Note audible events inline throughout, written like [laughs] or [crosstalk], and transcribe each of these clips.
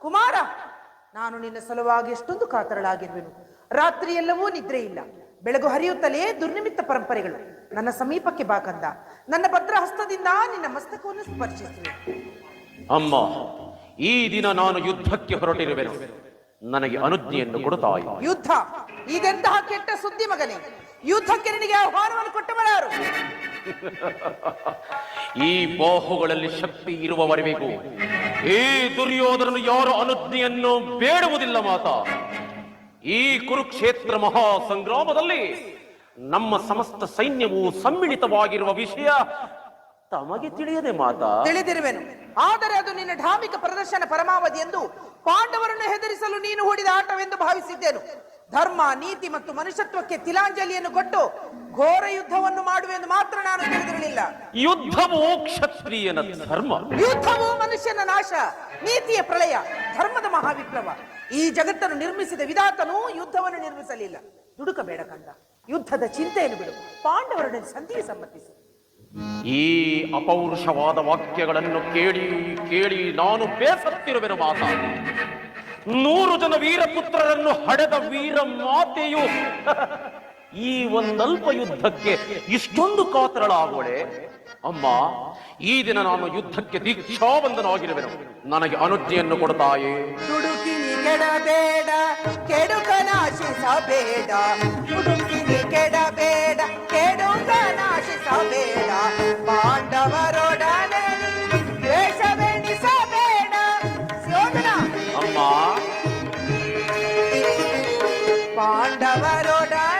ಕುಮಾರ ನಾನು ನಿನ್ನ ಸಲುವಾಗಿ ಎಷ್ಟೊಂದು ಕಾತರಳಾಗಿರುವೆನು. ರಾತ್ರಿ ಎಲ್ಲವೂ ನಿದ್ರೆ ಇಲ್ಲ. ಬೆಳಗು ಹರಿಯುತ್ತಲೇ ದುರ್ನಿಮಿತ್ತ ಪರಂಪರೆಗಳು. ನನ್ನ ಸಮೀಪಕ್ಕೆ ಬಾಕಂದ ನನ್ನ ಭದ್ರ ಹಸ್ತದಿಂದ ನಿನ್ನ ಮಸ್ತಕವನ್ನು ಸ್ಪರ್ಶಿಸುವೆ. ಅಮ್ಮ ಈ ದಿನ ನಾನು ಯುದ್ಧಕ್ಕೆ ಹೊರಟಿರುವೆನು. ನನಗೆ ಅನುಜ್ಞೆಯನ್ನು ಕೊಡುತ್ತಾಯಿ ಯುದ್ಧ ಇದೆಂತಹ ಕೆಟ್ಟ ಸುದ್ದಿ ಮಗನೇ. ಯುದ್ಧಕ್ಕೆ ನಿನಗೆ ಆಹ್ವಾನವನ್ನು ಕೊಟ್ಟವರಾರು. ಈ ಬಾಹುಗಳಲ್ಲಿ ಶಕ್ತಿ ಇರುವವರೆಗೂ ಈ ದುರ್ಯೋಧನನು ಯಾರು ಅನುಜ್ಞೆಯನ್ನು ಬೇಡುವುದಿಲ್ಲ ಮಾತ. ಈ ಕುರುಕ್ಷೇತ್ರ ಮಹಾ ಸಂಗ್ರಾಮದಲ್ಲಿ ನಮ್ಮ ಸಮಸ್ತ ಸೈನ್ಯವು ಸಮ್ಮಿಳಿತವಾಗಿರುವ ವಿಷಯ ತಮಗೆ ತಿಳಿಯದೆ ಮಾತಾ. ತಿಳಿದಿರುವೆನು. ಆದರೆ ಅದು ನಿನ್ನ ಧಾರ್ಮಿಕ ಪ್ರದರ್ಶನ ಪರಮಾವಧಿ ಎಂದು ಪಾಂಡವರನ್ನು ಹೆದರಿಸಲು ನೀನು ಹೂಡಿದ ಆಟವೆಂದು ಭಾವಿಸಿದ್ದೆನು. ಧರ್ಮ ನೀತಿ ಮತ್ತು ಮನುಷ್ಯತ್ವಕ್ಕೆ ತಿಲಾಂಜಲಿಯನ್ನು ಕೊಟ್ಟು ಘೋರ ಯುದ್ಧವನ್ನು ಮಾಡುವೆಂದು ಮಾತ್ರ ನಾನು ತಿಳಿದಿರಲಿಲ್ಲ. ಯುದ್ಧವು ಕ್ಷತ್ರಿಯನ ಧರ್ಮ. ಯುದ್ಧವು ಮನುಷ್ಯನ ನಾಶ ನೀತಿಯ ಪ್ರಳಯ ಧರ್ಮದ ಮಹಾವಿಪ್ಲವ. ಈ ಜಗತ್ತನ್ನು ನಿರ್ಮಿಸಿದ ವಿಧಾತನು ಯುದ್ಧವನ್ನು ನಿರ್ಮಿಸಲಿಲ್ಲ. ದುಡುಕಬೇಡ ಕಂದ ಯುದ್ಧದ ಚಿಂತೆಯನ್ನು ಬಿಡು. ಪಾಂಡವರೊಡನೆ ಸಂಧಿಗೆ ಸಮ್ಮತಿಸು. ಈ ಅಪೌರುಷವಾದ ವಾಕ್ಯಗಳನ್ನು ಕೇಳಿ ಕೇಳಿ ನಾನು ಬೇಸತ್ತಿರುವೆನು ಮಾತ. ನೂರು ಜನ ವೀರಪುತ್ರರನ್ನು ಹಡೆದ ವೀರ ಮಾತೆಯು ಈ ಒಂದಲ್ಪ ಯುದ್ಧಕ್ಕೆ ಇಷ್ಟೊಂದು ಕಾತರಳಾಗುವಳೆ ಅಮ್ಮ, ಈ ದಿನ ನಾನು ಯುದ್ಧಕ್ಕೆ ದೀಕ್ಷಾವಂದನಾಗಿರುವೆನು ನನಗೆ ಅನುಜ್ಞೆಯನ್ನು ಕೊಡ್ತಾಯೇ ದುಡುಕಿನಿ ಕೆಡಬೇಡ ಕೆಡುಕನಾಶಿಸಬೇಡ ದುಡುಕಿನಿ ಕೆಡಬೇಡ ಕೆಡುಕನಾಶಿಸಬೇಡ ಪಾಂಡವರೊಡನೆ ಪಾಂಡವರೊಡನೆ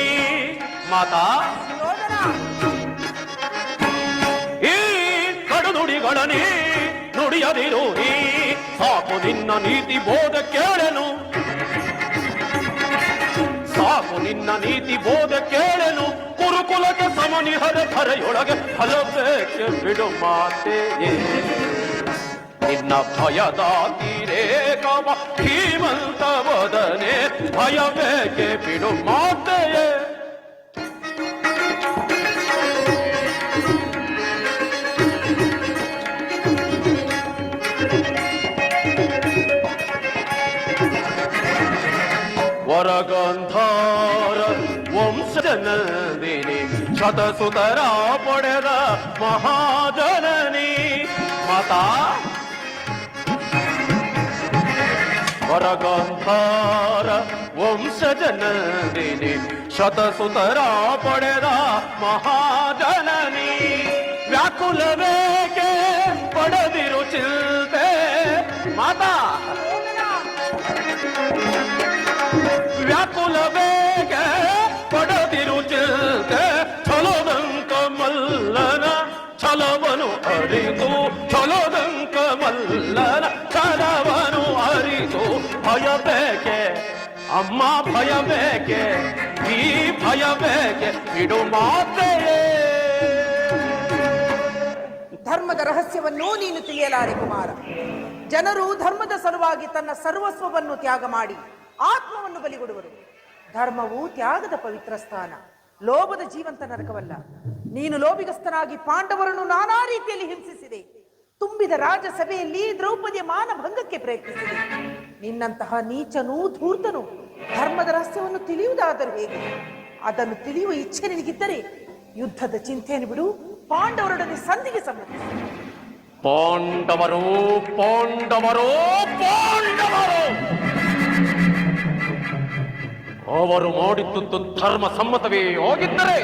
ಮಾತಾ. ಈ ಕಡುನುಡಿಗಳನಿ ನುಡಿಯದಿರು ಈ. ಸಾಕು ನಿನ್ನ ನೀತಿ ಬೋಧ ಕೇಳನು. ಸಾಕು ನಿನ್ನ ನೀತಿ ಬೋಧ ಕೇಳನು. ಕುರುಕುಲಕ್ಕೆ ಸಮನಿಹದ ಕರೆಯೊಳಗೆ ಹಲಬೇಕೆ ಬಿಡು ಮಾತೆಯೇ. ನಿನ್ನ ಭಯದ ತೀರೇಕವ ಧೀಮಂತ ವದನೆ ಭಯ ಬೇಕೆ ಬಿಡು ಮಾತೆಯೇ. ವರಗಂಧಾರ ವಂಶಜನದಿನಿ ಶತಸುತರ ಪಡೆದ ಮಹಾಜನನಿ ಮಾತಾ ವರಗಂಧಾರ ವಂಶಜನದಿನಿ ಶತಸುತರ ಪಡೆದ ಮಹಾಜನನಿ ವ್ಯಾಕುಲವೇಕೆ ಪಡೆದಿರು ಚಿಲ್ತೆ ಮಾತಾ ವ್ಯಾಕುಲ ಬೇಗ ಪಡೆದಿರು ಚಿಲ್ತೆ ಛಲೋದಂಕ ಮಲ್ಲನ ಛಲವನು ಅರಿತು, ಛಲೋದಂಕ ಮಲ್ಲನ ಛಲವನು ಅರಿತು. ಭಯ ಬೇಕೆ? ಅಮ್ಮ ಭಯ ಬೇಕೆ? ಈ ಭಯ ಬೇಕೆ? ಬಿಡು ಮಾತೆಯೇ. ಧರ್ಮದ ರಹಸ್ಯವನ್ನು ನೀನು ತಿಳಿಯಲಾರೆ ಕುಮಾರ. ಜನರು ಧರ್ಮದ ಸಲುವಾಗಿ ತನ್ನ ಸರ್ವಸ್ವವನ್ನು ತ್ಯಾಗ ಮಾಡಿ. ಆತ್ಮವನ್ನು ಬಲಿಗೊಡುವರು. ಧರ್ಮವು ತ್ಯಾಗದ ಪವಿತ್ರ ಸ್ಥಾನ. ಲೋಭದ ಜೀವಂತ ನರಕವಲ್ಲ. ನೀನು ಲೋಭಿಗಸ್ತನಾಗಿ ಪಾಂಡವರನ್ನು ನಾನಾ ರೀತಿಯಲ್ಲಿ ಹಿಂಸಿಸಿದೆ. ತುಂಬಿದ ರಾಜಸಭೆಯಲ್ಲಿ ದ್ರೌಪದಿಯ ಮಾನಭಂಗಕ್ಕೆ ಪ್ರಯತ್ನಿಸಿದೆ. ನಿನ್ನಂತಹ ನೀಚನೂ ಧೂರ್ತನು ಧರ್ಮದ ರಹಸ್ಯವನ್ನು ತಿಳಿಯುವುದಾದರೂ ಹೇಗೆ? ಅದನ್ನು ತಿಳಿಯುವ ಇಚ್ಛೆ ನಿನಗಿದ್ದರೆ ಯುದ್ಧದ ಚಿಂತೆಯನ್ನು ಬಿಡು. ಪಾಂಡವರೊಡನೆ ಸಂಧಿಗೆ ಸಂಬಂಧಿಸಿ ಪಾಂಡವರು ಪಾಂಡವರು ಪಾಂಡವರು! ಅವರು ಮಾಡಿದ್ದು ಧರ್ಮ ಸಮ್ಮತವೇ ಹೋಗಿದ್ದರೆ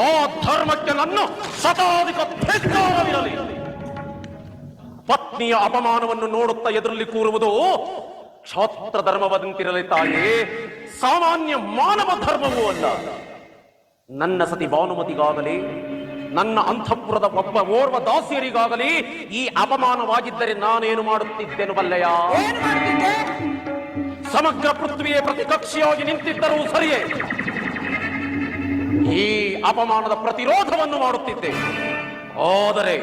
ಆ ಧರ್ಮಕ್ಕೆ ನನ್ನ ಶತಾಧಿಕ ಪತ್ನಿಯ ಅಪಮಾನವನ್ನು ನೋಡುತ್ತಾ ಎದುರಲ್ಲಿ ಕೂರುವುದು ಕ್ಷಾತ್ರ ಧರ್ಮವದಂತಿರಲಿ ತಾಯಿ, ಸಾಮಾನ್ಯ ಮಾನವ ಧರ್ಮವೂ ಅಲ್ಲ. ನನ್ನ ಸತಿ ಭಾನುಮತಿಗಾಗಲಿ, ನನ್ನ ಅಂತಃಪುರದ ಒಬ್ಬ ಓರ್ವ ದಾಸಿಯರಿಗಾಗಲಿ ಈ ಅಪಮಾನವಾಗಿದ್ದರೆ ನಾನೇನು ಮಾಡುತ್ತಿದ್ದೆನು ಬಲ್ಲೆಯ? ಸಮಗ್ರ ಪೃಥ್ವಿಯೇ ಪ್ರತಿಕಕ್ಷಿಯಾಗಿ ನಿಂತಿದ್ದರೂ ಸರಿಯೇ. ಈ ಅಪಮಾನದ ಪ್ರತಿರೋಧವನ್ನು ಮಾಡುತ್ತಿದ್ದೆ ಆದರೆ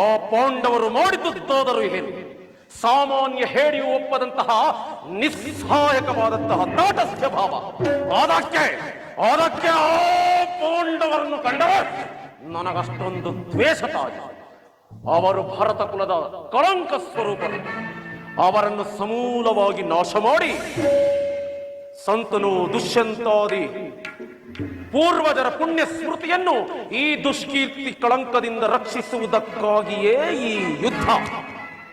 ಆ ಪಾಂಡವರು ಮಾಡಿದ್ದುದಾದರೂ ಏನು? ಸಾಮಾನ್ಯ ಹೇಳಿಯು ಒಪ್ಪದಂತಹ ನಿಸ್ಸಹಾಯಕವಾದಂತಹ ತಾಟಸ್ಥ್ಯ ಭಾವ. ಅದಕ್ಕೆ ಅದಕ್ಕೆ ಆ ಪಾಂಡವರನ್ನು ಕಂಡರೆ ನನಗಷ್ಟೊಂದು ದ್ವೇಷ ತಾಯಿ. ಅವರು ಭರತ ಕುಲದ ಕಳಂಕ ಸ್ವರೂಪರು. ಅವರನ್ನು ಸಮೂಲವಾಗಿ ನಾಶ ಮಾಡಿ ಸಂತನು ದುಷ್ಯಂತಾದಿ. ಪೂರ್ವಜರ ಪುಣ್ಯ ಸ್ಮೃತಿಯನ್ನು ಈ ದುಷ್ಕೀರ್ತಿ ಕಳಂಕದಿಂದ ರಕ್ಷಿಸುವುದಕ್ಕಾಗಿಯೇ ಈ ಯುದ್ಧ.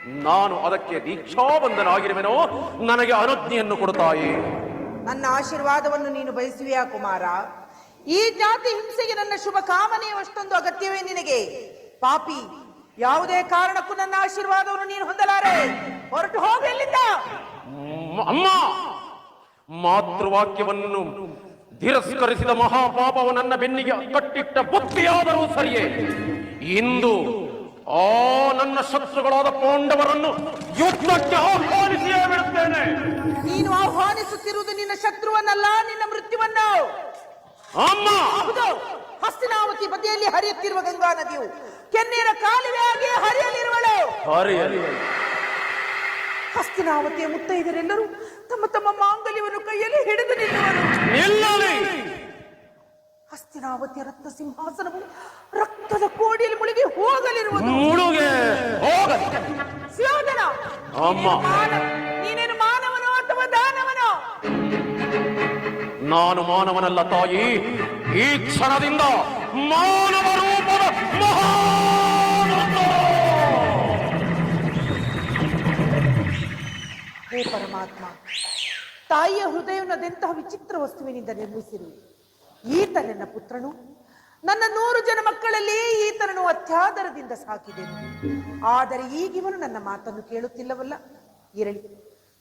ನಾನು ಅದಕ್ಕೆ ದೀಕ್ಷಾಬಂಧನಾಗಿರುವೆನೋ ನನಗೆ ಅನುಜ್ಞೆಯನ್ನು ಕೊಡುತ್ತಾಯಿ. ನನ್ನ ಆಶೀರ್ವಾದವನ್ನು ನೀನು ಬಯಸುವೆಯಾ, ಕುಮಾರ? ಈ ಜಾತಿ ಹಿಂಸೆಗೆ ನನ್ನ ಶುಭ ಕಾಮನೆಯು ಅಷ್ಟೊಂದು ಅಗತ್ಯವೇ ನಿನಗೆ. ಪಾಪಿ ಯಾವುದೇ ಕಾರಣಕ್ಕೂ ನನ್ನ ಆಶೀರ್ವಾದವನ್ನು ನೀನು ಹೊಂದಲಾರೆ. ಹೊರಟು ಹೋಗಲಿಲ್ಲ ಅಮ್ಮ ಮಾತೃವಾಕ್ಯವನ್ನು ತಿರಸ್ಕರಿಸಿದ ಮಹಾಪಾಪವು ನನ್ನ ಬೆನ್ನಿಗೆ ಕಟ್ಟಿಟ್ಟ ಬುತ್ತಿಯಾದರೂ ಸರಿಯೇ. ಇಂದು ಆ ನನ್ನ ಶತ್ರುಗಳಾದ ಪಾಂಡವರನ್ನು ಯುದ್ಧಕ್ಕೆ ಆಹ್ವಾನಿಸಿಯೇ ಬಿಡುತ್ತೇನೆ ನೀನು ಆಹ್ವಾನಿಸುತ್ತಿರುವುದು ನಿನ್ನ ಶತ್ರುವನ್ನಲ್ಲ ನಿನ್ನ ಮೃತ್ಯುವನ್ನು. ಅಮ್ಮ! ಹೌದು. ಹಸ್ತಿನಾವತಿ ಬದಿಯಲ್ಲಿ ಹರಿಯುತ್ತಿರುವ ಗಂಗಾ ನದಿಯು ಕೆನ್ನೇರ ಕಾಲುವೆಯಾಗಿ ಹರಿಯಲಿರುವಳು. ಹರಿಯಲಿ. ಹಸ್ತಿನಾವತಿಯ ಮುತ್ತೈದರೆಲ್ಲರೂ ತಮ್ಮ ತಮ್ಮ ಮಾಂಗಲ್ಯವನ್ನು ಕೈಯಲ್ಲಿ ಹಿಡಿದು ನಿಲ್ಲುವರು. ನಿಲ್ಲಲಿ. ಹಸ್ತಿನಾವತಿಯ ರತ್ನ ಸಿಂಹಾಸನವು ರಕ್ತದ ಕೋಡಿಯಲ್ಲಿ ಮುಳುಗಿ ಹೋಗಲಿರುವುದು. ಮುಳುಗೆ ಹೋಗಲಿ. ಸುಯೋಧನ ಅಮ್ಮ. ನೀನೇನು ಮಾನವ- ನೀನೇನು ಮಾನವನೋ ಅಥವಾ ದಾನವನೋ? ನಾನು ಮಾನವನಲ್ಲ ತಾಯಿ ಈ ಕ್ಷಣದಿಂದ ಮಾನವ ರೂಪದ ಹೇ ಪರಮಾತ್ಮ, ತಾಯಿಯ ಹೃದಯವನ್ನದೆಂತಹ ವಿಚಿತ್ರ ವಸ್ತುವಿನಿಂದ ನಿರ್ಮಿಸಿರು. ಈತ ನನ್ನ ಪುತ್ರನು, ನನ್ನ ನೂರು ಜನ ಮಕ್ಕಳಲ್ಲಿ ಈತನನ್ನು ಅತ್ಯಾದರದಿಂದ ಸಾಕಿದೆನು. ಆದರೆ ಈಗಿವನು ನನ್ನ ಮಾತನ್ನು ಕೇಳುತ್ತಿಲ್ಲವಲ್ಲ? ಇರಲಿ,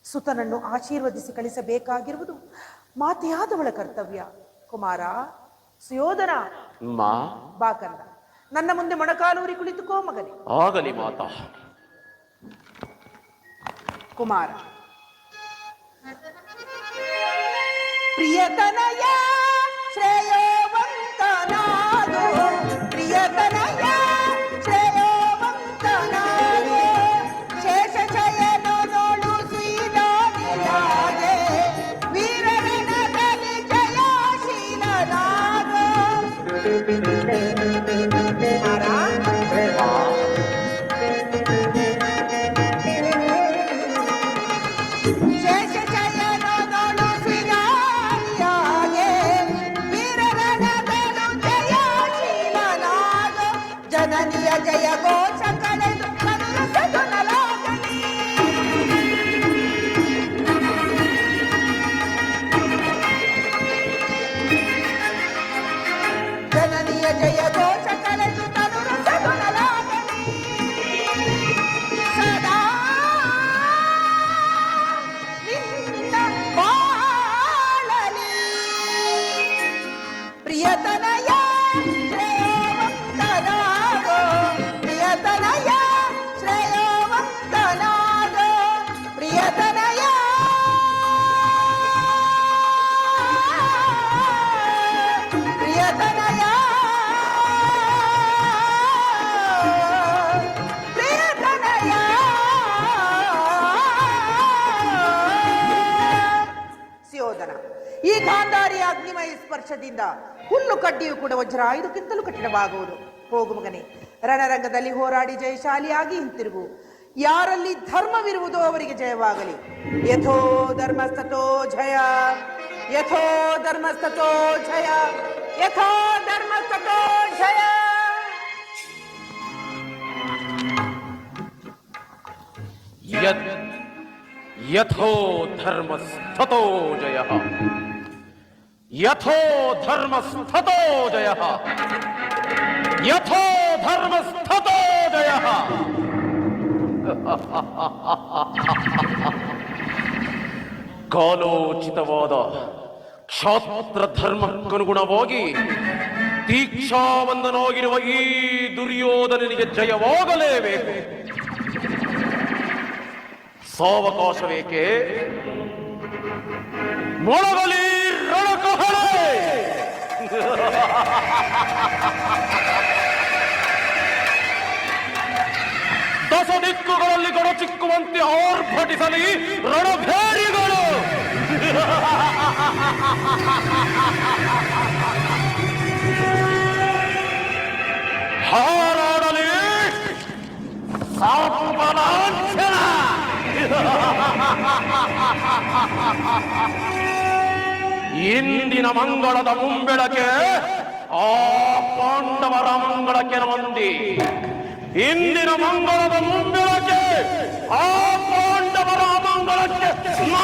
ಸುತನನ್ನು ಆಶೀರ್ವದಿಸಿ ಕಳಿಸಬೇಕಾಗಿರುವುದು ಮಾತೆಯಾದವಳ ಕರ್ತವ್ಯ. ಕುಮಾರ, ಸುಯೋಧನ ಮಾ. ಬಾಕಂದ. ನನ್ನ ಮುಂದೆ ಮೊಣಕಾಲೂರಿ ಕುಳಿತುಕೋ ಮಗನೇ. ಆಗಲಿ ಮಾತಾ. ಕುಮಾರ. ಪ್ರಿಯತನಯ ಈ ಗಾಂಧಾರಿಯ ಅಗ್ನಿಮಯ ಸ್ಪರ್ಶದಿಂದ ಹುಲ್ಲು ಕಡ್ಡಿಯು ಕೂಡ ವಜ್ರ ಆಯುಧಕ್ಕಿಂತಲೂ ಕಠಿಣವಾಗುವುದು. ಹೋಗು ಮಗನೇ, ರಣರಂಗದಲ್ಲಿ ಹೋರಾಡಿ ಜಯಶಾಲಿಯಾಗಿ ಹಿಂತಿರುಗು. ಯಾರಲ್ಲಿ ಧರ್ಮವಿರುವುದೋ ಅವರಿಗೆ ಜಯವಾಗಲಿ. ಯಥೋ ಧರ್ಮಸ್ತೋ ಜಯ, ಯಥೋ ಧರ್ಮಸ್ತೋ ಜಯ, ಯಥೋ ಧರ್ಮಸ್ತೋ ಜಯ. ಯಥೋ ಸ್ಥತೋ ಜಯ. ಯಥೋ ಧರ್ಮ ಸ್ಥತೋ ಜಯ ಯಥೋ ಧರ್ಮ ಸ್ಥತೋ ಜಯ ಕಾಲೋಚಿತವಾದ ಕ್ಷಾತ್ರ ಧರ್ಮಕ್ಕನುಗುಣವಾಗಿ ದೀಕ್ಷಾವಂದನಾಗಿರುವ ಈ ದುರ್ಯೋಧನನಿಗೆ ಜಯವಾಗಲೇಬೇಕು. ಸಾವಕಾಶವೇಕೆ? ಮೊಳಗಲಿ [laughs] ದಶ ದಿಕ್ಕುಗಳಲ್ಲಿ ಗಡಚಿಕ್ಕುವಂತೆ ಆರ್ಭಟಿಸಲಿ ರಣಭೇರಿಗಳು. [laughs] ಹಾರಾಡಲಿ ಸಾಂಬಲಾಂಛನ [laughs] ಇಂದಿನ ಮಂಗಳದ ಮುಂಬೆಳಕೆ ಆ ಪಾಂಡವರ ಮಂಗಳಕ್ಕೆ ಮಂದಿ ಇಂದಿನ ಮಂಗಳದ ಮುಂಬೆಳಕೆ ಆ ಪಾಂಡವರ ಮಂಗಳಕ್ಕೆ ನಾ